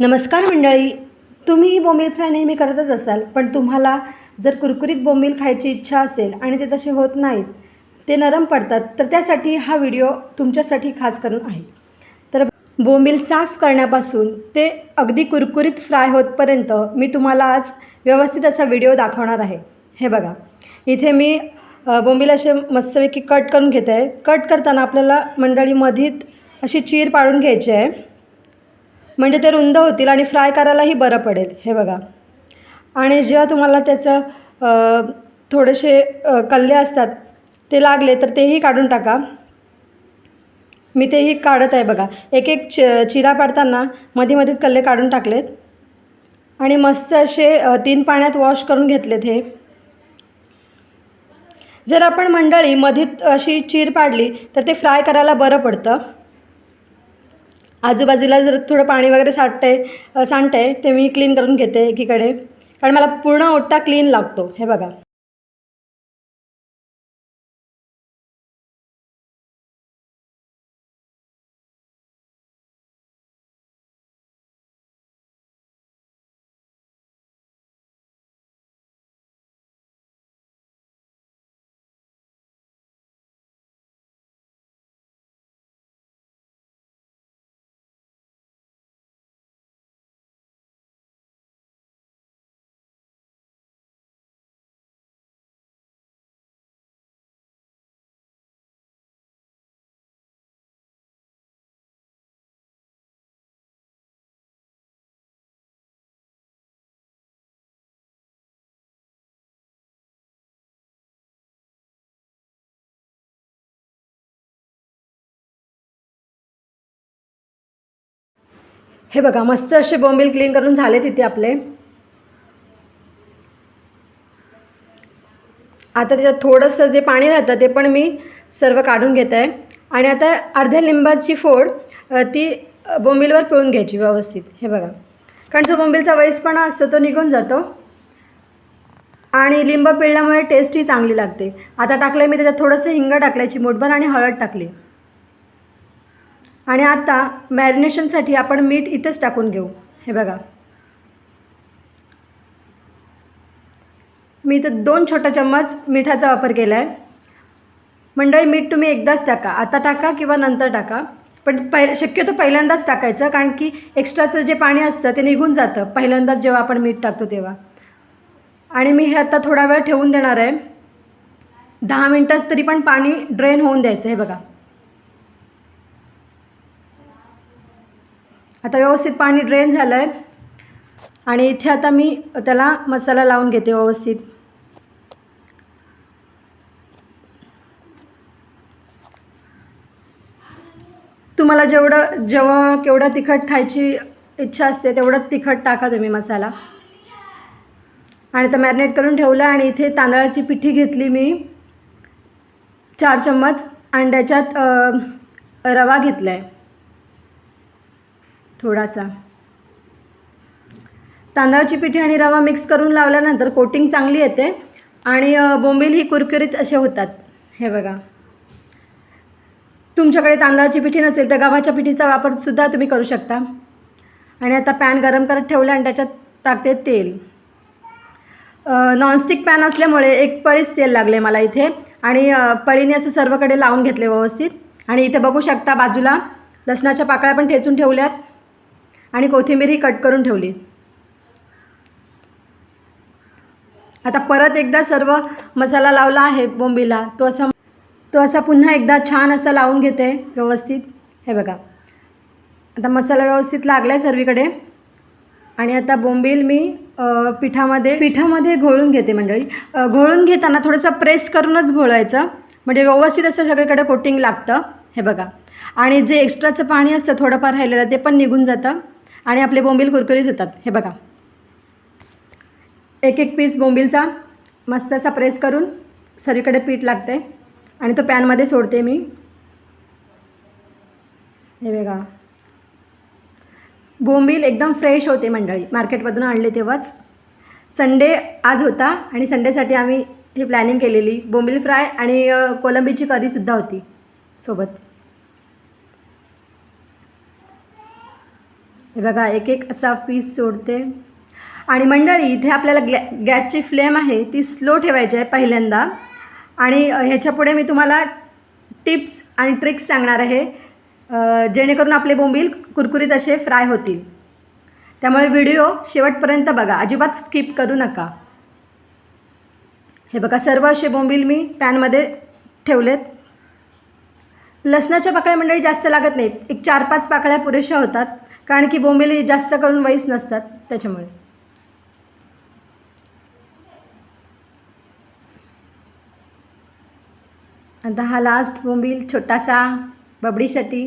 नमस्कार मंडळी. तुम्ही ही बोंबील फ्राय नेहमी करतच असाल पण तुम्हाला जर कुरकुरीत बोंबील खायची इच्छा असेल आणि ते तसे होत नाहीत ते नरम पडतात तर त्यासाठी हा व्हिडिओ तुमच्यासाठी खास करून आहे. तर बोंबील साफ करण्यापासून ते अगदी कुरकुरीत फ्राय होतपर्यंत मी तुम्हाला आज व्यवस्थित असा व्हिडिओ दाखवणार आहे. हे बघा. इथे मी बोंबील असे मस्तपैकी कट करून घेते. आहे कट करताना आपल्याला मंडळी मधीत अशी चीर पाडून घ्यायची आहे. म्हणजे ते रुंद होतील आणि फ्राय करायलाही बरं पडेल. हे बघा. आणि जेव्हा तुम्हाला त्याचं थोडेसे कल्ले असतात ते लागले तर तेही काढून टाका. मी तेही काढत आहे बघा. एक एक चि चिरा पाडताना मध्ये मध्ये कल्ले काढून टाकलेत. आणि मस्त असे तीन पाण्यात वॉश करून घेतलेत हे. जर आपण मंडळी मधीत अशी चीर पाडली तर ते फ्राय करायला बरं पडतं. आजूबाजूला जर थोडं पाणी वगैरे साठतंय सांडतंय ते मी क्लीन करून घेते एकीकडे. कारण मला पूर्ण ओट्टा क्लीन लागतो हे बघा. हे बघा मस्त असे बोंबील क्लीन करून झाले तिथे आपले. आता त्याच्यात थोडंसं जे पाणी राहतं ते पण मी सर्व काढून घेत आहे. आणि आता अर्ध्या लिंबाची फोड ती बोंबीलवर पिळून घ्यायची व्यवस्थित. हे बघा. कारण जो बोंबीलचा वैसपणा असतो तो निघून जातो. आणि लिंब पिळल्यामुळे टेस्टही चांगली लागते. आता टाकलं आहे मी त्याच्यात थोडंसं हिंग टाकल्याची मोठभर आणि हळद टाकली. आणि आता मॅरिनेशनसाठी आपण मीठ इथेच टाकून घेऊ. हे बघा. मी इथं दोन छोटा चम्मच मिठाचा वापर केला आहे मंडळी मीठ तुम्ही एकदाच टाका. आता टाका किंवा नंतर टाका. पण पहि शक्यतो पहिल्यांदाच टाकायचं कारण की एक्स्ट्राचं जे पाणी असतं ते निघून जातं. पहिल्यांदाच जेव्हा आपण मीठ टाकतो तेव्हा. आणि मी हे आता थोडा वेळ ठेवून देणार आहे. दहा मिनटात तरी पण पाणी ड्रेन होऊन द्यायचं हे बघा. आता व्यवस्थित पाणी ड्रेन झालं आहे आणि इथे आता मी त्याला मसाला लावून घेते व्यवस्थित. तुम्हाला जेवढं जेव्हा केवढं तिखट खायची इच्छा असते तेवढं तिखट टाका तुम्ही मसाला. आणि तर मॅरिनेट करून ठेवलं आणि इथे तांदळाची पिठी घेतली मी. चार चम्मच आणि त्याच्यात रवा घेतला आहे थोडासा. तांदळाची पिठी आणि रवा मिक्स करून लावल्यानंतर कोटिंग चांगली येते आणि बोंबील ही कुरकुरीत असे होतात. हे बघा. तुमच्याकडे तांदळाची पिठी नसेल तर गव्हाच्या पिठीचा वापरसुद्धा तुम्ही करू शकता. आणि आता पॅन गरम करत ठेवलं आणि त्याच्यात टाकते तेल. नॉनस्टिक पॅन असल्यामुळे एक पळीच तेल लागले मला इथे. आणि पळीने असं सर्वकडे लावून घेतले व्यवस्थित. आणि इथे बघू शकता बाजूला लसणाच्या पाकळ्या पण ठेचून ठेवल्यात. आणि कोथिंबीर ही कट करून ठेवली. आता परत एकदा सर्व मसाला लावला आहे बोंबीला. तो असा तो असा पुन्हा एकदा छान असा लावून घेते व्यवस्थित. हे बघा. आता मसाला व्यवस्थित लागला आहे सर्वीकडे. आणि आता बोंबील मी पिठामध्ये पिठामध्ये घोळून घेते मंडळी. घोळून घेताना थोडंसं प्रेस करूनच घोळायचं. म्हणजे व्यवस्थित असं सगळीकडे कोटिंग लागतं. हे बघा. आणि जे एक्स्ट्राचं पाणी असतं थोडंफार राहिलेलं ते पण निघून जातं. आणि आपले बोंबील कुरकुरीत होतात. हे बघा. एक एक पीस बोंबीलचा मस्त असा प्रेस करून सगळीकडे पीठ लागते आणि तो पॅनमध्ये सोडते मी. हे बघा. बोंबील एकदम फ्रेश होते मंडळी. मार्केटमधून आणले तेव्हाच. संडे आज होता आणि संडेसाठी आम्ही ही प्लॅनिंग केलेली. बोंबील फ्राय आणि कोलंबीची करीसुद्धा होती. सोबत. हे बघा एक एक असा पीस सोडते. आणि मंडळी इथे आपल्याला गॅ गॅसची फ्लेम आहे ती स्लो ठेवायची आहे पहिल्यांदा. आणि ह्याच्यापुढे मी तुम्हाला टिप्स आणि ट्रिक्स सांगणार आहे. जेणेकरून आपले बोंबील कुरकुरीत असे फ्राय होतील. त्यामुळे व्हिडिओ शेवटपर्यंत बघा. अजिबात स्किप करू नका. हे बघा सर्व असे बोंबील मी पॅनमध्ये ठेवलेत. लसणाच्या पाकळ्या मंडळी जास्त लागत नाही एक चार पाच पाकळ्या पुरेशा होतात. कारण की बोंबील जास्त करून वयस नसतात त्याच्यामुळे. आता हा लास्ट बोंबील छोटासा बबडीसाठी.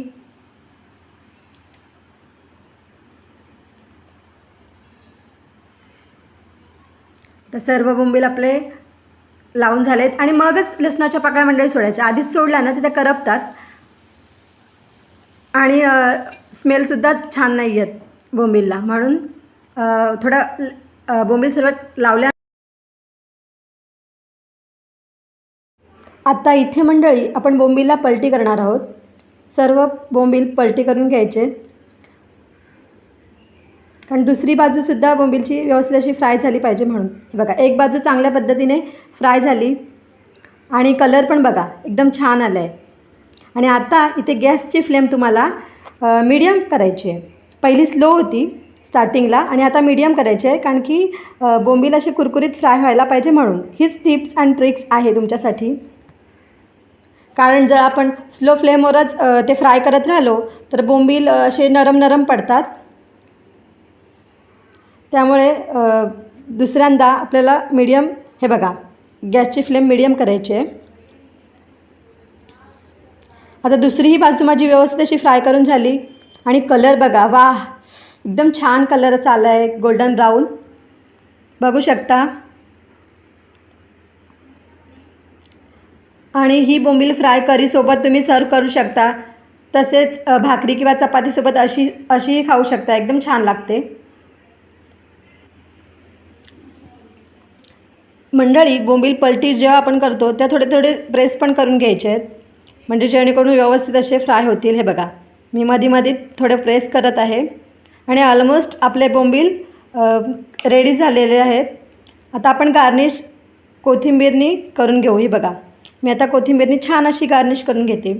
तर सर्व बोंबील आपले लावून झालेत. आणि मगच लसणाच्या पाकळ्या मंडळी सोडायच्या. आधीच सोडल्या ना तिथे करपतात. आणि स्मेलसुद्धा छान नाही आहेत बोंबीलला. म्हणून थोडा बोंबील सर्व लावल्या आता इथे मंडळी आपण बोंबीलला पलटी करणार आहोत. सर्व बोंबील पलटी करून घ्यायचे. कारण दुसरी बाजूसुद्धा बोंबीलची व्यवस्थित अशी फ्राय झाली पाहिजे म्हणून. हे बघा एक बाजू चांगल्या पद्धतीने फ्राय झाली. आणि कलर पण बघा एकदम छान आला आहे आणि आता इथे गॅसची फ्लेम तुम्हाला मीडियम करायची आहे. पहिली स्लो होती स्टार्टिंगला आणि आता मीडियम करायची आहे कारण की बोंबील अशी कुरकुरीत फ्राय व्हायला पाहिजे म्हणून. हीच टिप्स अँड ट्रिक्स आहे तुमच्यासाठी. कारण जर आपण स्लो फ्लेमवरच ते फ्राय करत राहिलो तर बोंबील असे नरम नरम पडतात. त्यामुळे दुसऱ्यांदा आपल्याला मीडियम हे बघा गॅसची फ्लेम मीडियम करायची आहे. आता दुसरीही बाजू माझी व्यवस्थित अशी फ्राय करून झाली. आणि कलर बघा वा एकदम छान कलर असा आला आहे गोल्डन ब्राऊन बघू शकता. आणि ही बोंबील फ्राय करीसोबत तुम्ही सर्व करू शकता. तसेच भाकरी किंवा चपातीसोबत अशी अशीही खाऊ शकता. एकदम छान लागते. मंडळी बोंबील पलटी जेव्हा आपण करतो त्या थोडे थोडे प्रेस पण करून घ्यायचे आहेत. म्हणजे जेणेकरून व्यवस्थित असे फ्राय होतील. हे बघा मी मध्ये मध्ये थोडे प्रेस करत आहे. आणि ऑलमोस्ट आपले बोंबील रेडी झालेले आहेत. आता आपण गार्निश कोथिंबीरनी करून घेऊ. ही बघा मी आता कोथिंबीरनी छान अशी गार्निश करून घेते.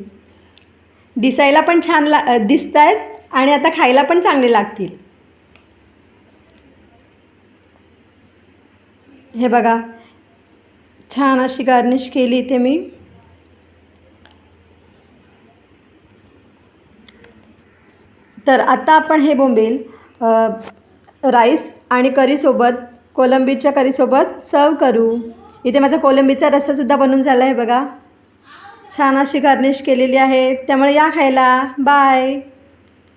दिसायला पण छान ला दिसत आहेत आणि आता खायला पण चांगले लागतील. हे बघा छान अशी गार्निश केली इथे मी. तर आता आपण हे बोंबील राईस आणि करीसोबत कोलंबीच्या करीसोबत सर्व करू. इथे माझा कोलंबीचा रस्सासुद्धा बनून झाला आहे बघा. छान अशी गार्निश केलेली आहे. त्यामुळे या खायला. बाय.